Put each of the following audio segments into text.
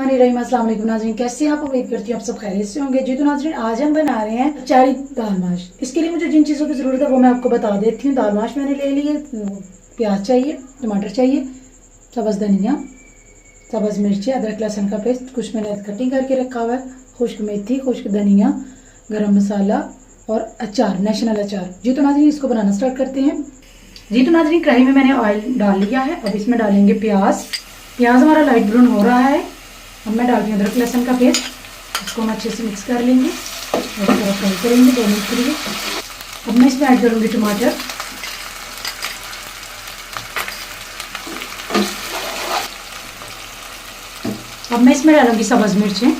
मानी रही वालेकुम नाजरीन, कैसे आप? उम्मीद करती हूँ आप सब खैरियत से होंगे। जी तो नाजरीन, आज हम बना रहे हैं चारी दाल माश। इसके लिए मुझे जिन चीज़ों की ज़रूरत है वो मैं आपको बता देती हूँ। दाल माश मैंने ले ली है प्याज चाहिए, टमाटर चाहिए, सब्ज़ धनिया, सब्ज़ मिर्ची, अदरक, लहसुन का पेस्ट, कुछ मैंने कटिंग करके रखा हुआ है, खुश्क मेथी, खुश्क धनिया, गरम मसाला और अचार, नेशनल अचार। जी तो नाजरीन, इसको बनाना स्टार्ट करते हैं। जी तो नाजरीन, कढ़ाई में मैंने ऑयल डाल लिया है, अब इसमें डालेंगे प्याज। प्याज हमारा लाइट ब्राउन हो रहा है। अब मैं डालती हूँ अदरक लहसुन का पेस्ट। इसको हम अच्छे से मिक्स कर लेंगे और थोड़ा फ्राई करेंगे दो मिनट के लिए। अब मैं इसमें ऐड करूँगी टमाटर। अब मैं इसमें डालूँगी सब्ज मिर्चें।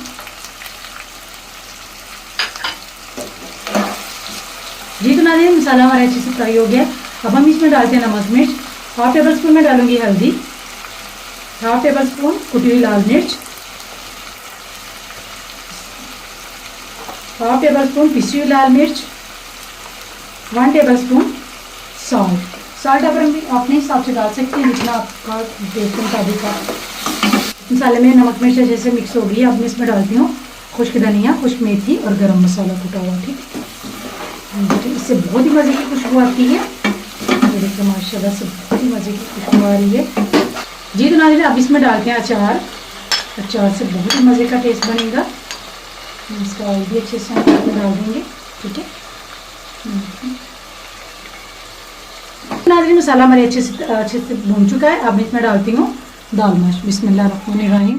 जी तो नाजिन मसाला हमारा अच्छे से फ्राई हो गया। अब हम इसमें डालते हैं नमक मिर्च। हाफ़ टेबल स्पून में डालूँगी हल्दी। हाफ़ टेबल स्पून कुटी हुई लाल मिर्च। हाफ़ टेबल स्पून पिसी लाल मिर्च one tablespoon salt salt हम अपने हिसाब से डाल सकते हैं जितना आपका टेस्ट के मुताबिक आप मसाले में नमक मिर्च जैसे मिक्स हो गई, अब मैं इसमें डालती हूँ खुश्क धनिया, खुश्क मेथी और गरम मसाला कुटा हुआ, ठीक? है इससे बहुत ही मज़े की खुशबू आती है। देखिए माशाल्लाह से बहुत ही मज़े की खुशबू आ रही है। जी तो नाजिन अब इसमें डालते हैं अचार। अचार से बहुत ही मज़े का टेस्ट बनेगा। इसका ऑयल भी अच्छे से हम डाल देंगे, ठीक है? मसाला हमारे अच्छे से अच्छे से भून चुका है। अब मैं इसमें डालती हूँ दाल माश। बिस्मिल्लाह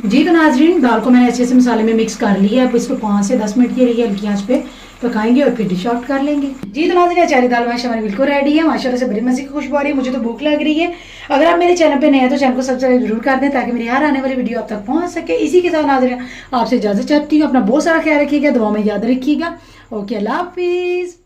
जी तो नाजरीन, दाल को मैंने अच्छे से मसाले में मिक्स कर लिया है। अब इसको पाँच से दस मिनट के लिए हल्की आँच पे पकाएँगे और फिर डिश आउट कर लेंगे। जी तो नाजरी अचारी दाल माशा हमारी बिल्कुल रेडी है। माशाला से बड़ी मज़े की खुशबू आ रही है। मुझे तो भूख लग रही है। अगर आप मेरे चैनल पे नए हैं तो चैनल को सब्सक्राइब ज़रूर कर दें ताकि मेरी हर आने वाली वीडियो आप तक पहुँच सके। इसी के साथ नाजरिया आपसे इजाज़त चाहती हूँ। अपना बहुत सारा ख्याल रखिएगा दुआ में याद रखिएगा। ओके, अल्लाह हाफिज़।